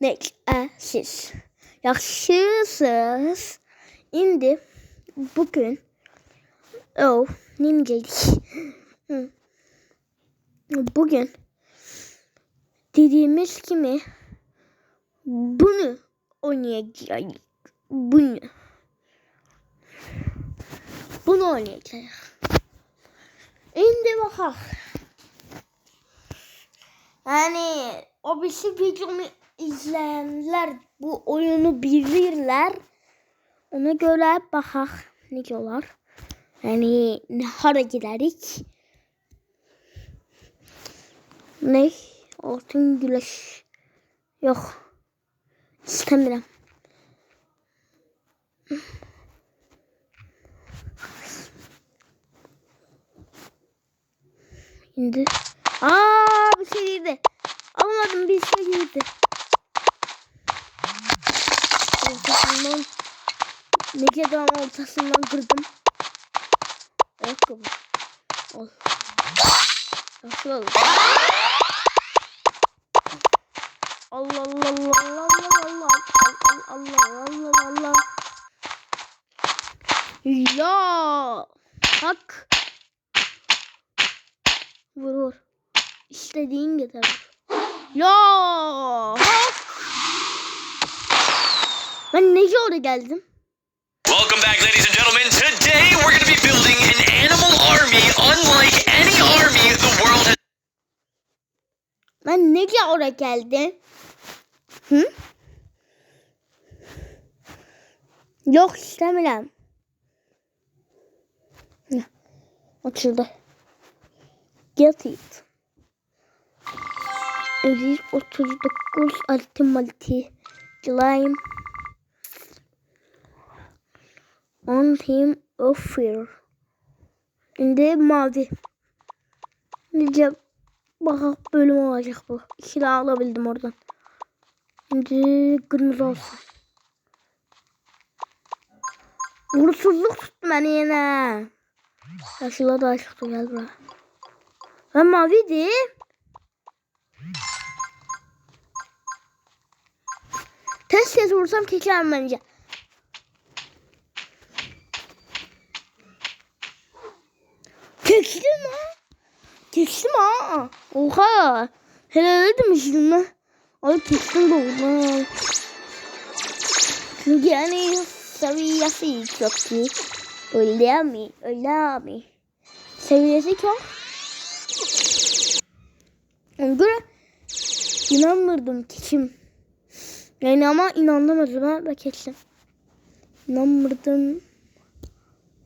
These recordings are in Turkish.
Neşesiz. Yaşlısız. Şimdi bugün oh nimgelik. Bugün dediğimiz kimi bunu oynayacağız. Bunu. Bunu oynayacağız. Şimdi bakalım. Yani o bizim videomu izleyenler bu oyunu bilirler. Ona göre bakak ne diyorlar. Yani ne hara giderik. Ne? Altın güneş. Yok. İstemiyorum. Şimdi. Aa bir şey girdi. Almadım bir şey girdi. Ortasından ne kadar ortasından kırdım. Ayakkabı. Al. Nasıl olur? Allah Allah Allah Allah Allah Allah Allah Allah Allah Ya Hak Vur vur İstediğin kadar Ya Ben ne oraya geldim Welcome back, ladies and gentlemen. Today we're going to be building an animal army unlike any army the world has. Ben ne oraya geldim Hı? Yok istemiyorum. Açıldı. Get it. 139 ultimate slime on him of fear. Şimdi mavi. Nice bak bölüm olacak bu. İki daha alabildim oradan. Şimdi kırmızı olsun. Uğursuzluk tuttu beni yine. Yaşlı da çıktı gel buraya. Ben maviydi. Test kez vursam keçer bence. Keçtim ha. Keçtim ha. Oha. Helal demiştim ben. Ay keçtim doğru. Çünkü yani seviyesi çok iyi. Öyle mi? Öyle mi? Seviyesi çok. Ona göre inanmırdım keçim. Yani ama inandım o zaman ben keçtim. İnanmırdım.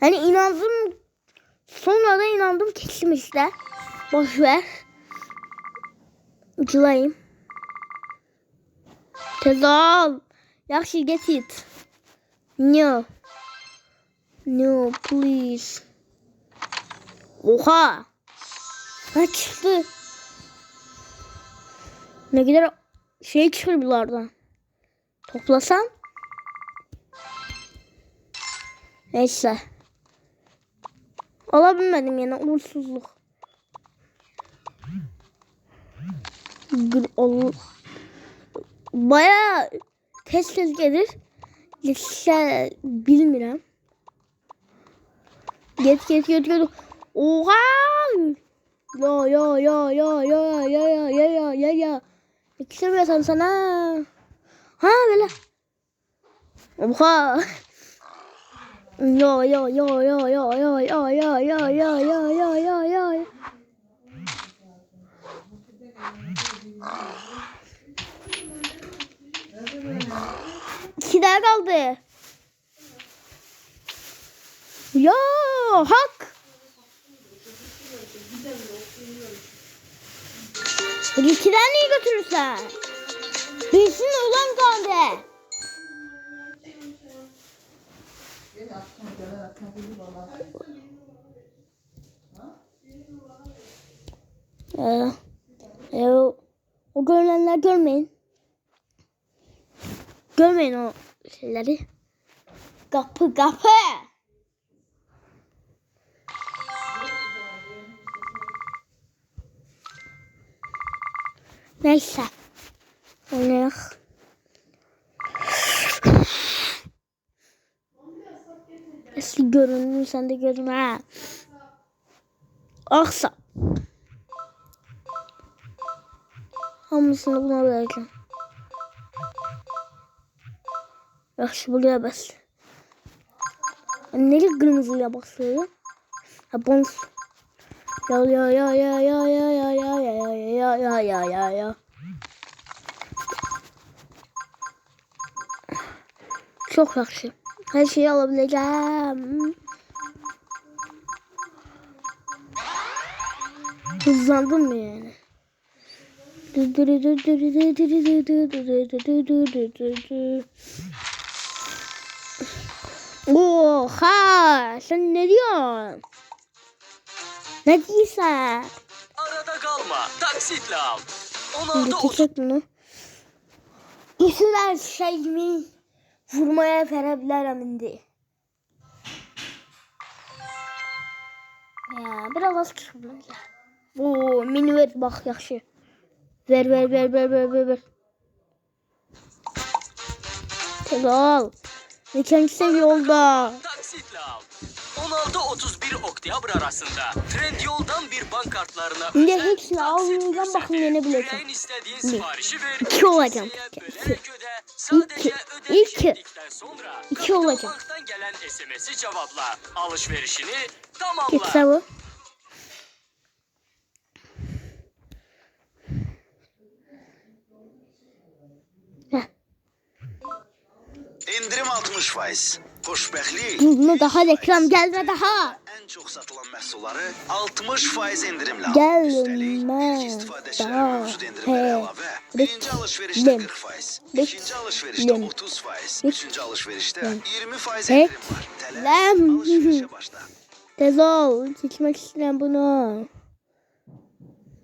Hani inandım. Sonra da inandım keçim işte. Boş ver. Uculayım. Tez ol. Yaxşı get it. No. No please. Oha. Ha çıktı. Ne kadar şey çıkıyor bunlardan. Toplasam. Neyse. Alabilmedim yine uğursuzluk. Baya tez tez gelir. Geçse bilmirəm. Get get get get. Oha! Ya ya ya ya ya ya ya ya ya ya ya. İstemiyorsan sana. Ha böyle. Oha! Ya ya ya ya ya ya ya ya ya ya ya ya ya ya. İki daha kaldı. Ya hak. İki tane götürürsen. Bilsin ulan kaldı. Ee, e, o, o görünenler görmeyin. Görmeyin o şeyleri. Kapı kapı. Neyse. Oynayaq. Eski görünür, sen de görün ha. Aksa. Hamısını buna vereceğim. Yaxşı buraya bəs. Nereye kırmızıya basıyor? Ha bonus. Ya ya ya ya ya ya ya ya ya ya ya ya ya ya. Çok yaxşı. Her şeyi alabileceğim. Hızlandım mı yani? Oha! Sen ne diyorsun? Ne diyorsun? Arada kalma. Taksitle al. Şimdi 16 30 çek bunu. İsim ver şeyimi vurmaya verebilirim indi. Ya biraz az kısmını ya. Oo, mini ver bak yaxşı. Ver ver ver ver ver ver ver. Helal. Neçənci seviye oldu? taksitle al. 16-31 oktyabr arasında Trendyol'dan bir bank kartlarına Şimdi özel hepsini almayacağım, bakın yine bileceğim. Yüreğin istediğin siparişi ver. İki olacağım. bölerek. Sadece ödevi ilk, sonra iki olacak. Banktan gelen SMS'i cevapla. Alışverişini tamamla. Kitabı. İndirim 60 faiz. Pushbackli. Bunu daha reklam gelme daha. En çok satılan məhsulları 60 faiz indirimlə. Gəlmə. Üstəlik, ilk istifadəçilərə mövcud indirimlərə əlavə birinci alışverişdə Lem. 40 faiz, ikinci alışverişdə Lem. 30 faiz, Lem. üçüncü alışverişdə 20 faiz Lem. endirim var. Tələb Lem. alışverişə başla. Tez ol. Seçmek isteyen bunu.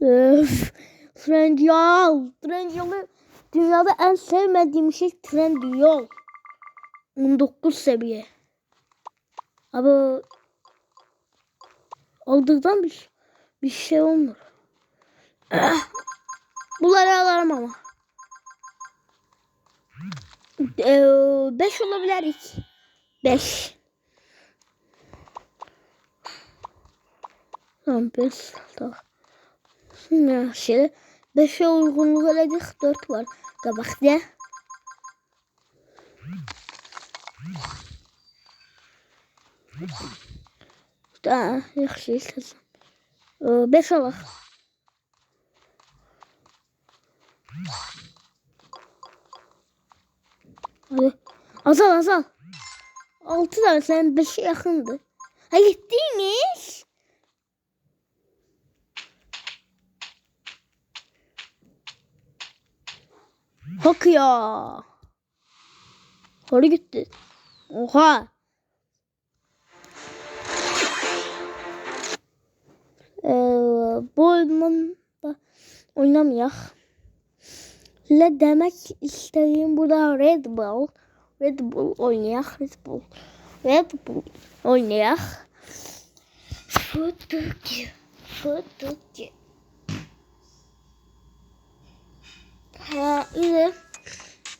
Öf. Trendyol. Trendyol'u dünyada en sevmediğim şey Trendyol. 19 seviye. Abi aldıktan bir, bir şey olmuyor. Ah. Bunları alırım ama. 5 olabilir. 5. Tamam 5 tamam. Şimdi şey 5'e uygunluk edecek 4 var. Qabaqda. Da, yaxşı istəsəm. 5 alaq. Hadi. Azal azal. 6 tane sen 5'e yaxındır. Ha gittiymiş. Bak ya. Oraya gitti. Oha. Ee, bu oyundan da. Le demek istediğim burada Red Bull. Red Bull oynayaq. Red Bull. Red Bull oynayaq. Futuki. Futuki. Ha, ile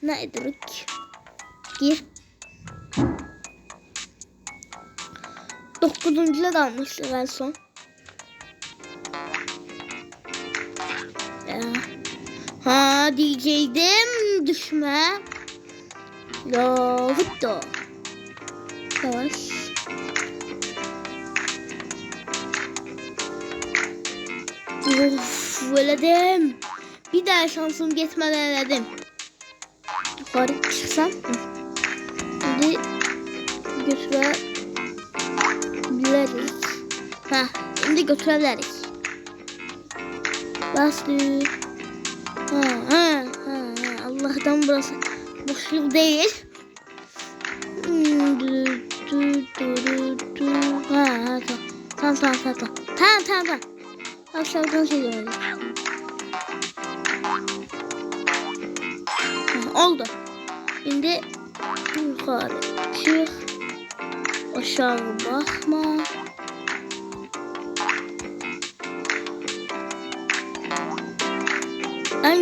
ne edrik? Gir. Dokuzuncuya dalmıştık en son. Ya. Ha diyecektim düşme. Ya vıttı. Yavaş. Of öledim. Bir daha şansım geçmeden eledim. Yukarı çıksam. Şimdi götürebiliriz. Ha, şimdi götürebiliriz. Bastı. Ha, ha, ha. Allah'tan burası boşluk değil. Ha, ha, tamam. Tamam, tamam, tamam. Tamam, tamam, tamam. Aşağıdan. Ha, oldu. Şimdi yukarı çık. Aşağı bakma.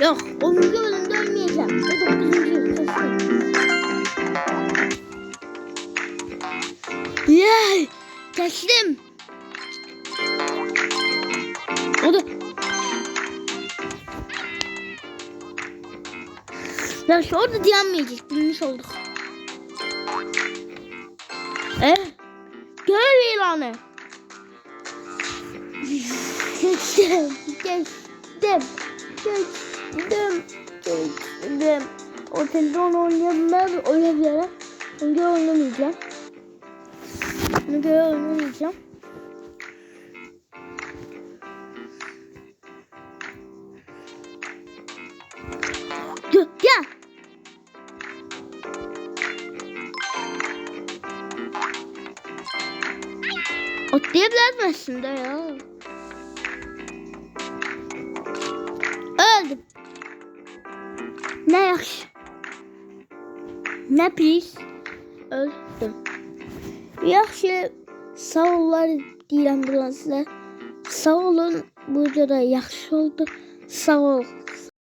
Yok 10. bölümde ölmeyeceğim. Ve 9. kesin. Yay! Teslim. O da... Ya şu orada diyenmeyecek. Bilmiş olduk. Evet. Görev ilanı. Geçtim. Geçtim. Geçtim. Geçtim. O telefon oynayamaz. Oynayabilirim. Önce oynamayacağım. Önce oynamayacağım. Dur, gel. Atlayabilir de ya? Ne yaxşı. Ne pis. Öldüm. Yaxşı. Sağ ollar deyirəm buradan sizə. Sağ olun. Bu videoda yaxşı oldu. Sağ ol.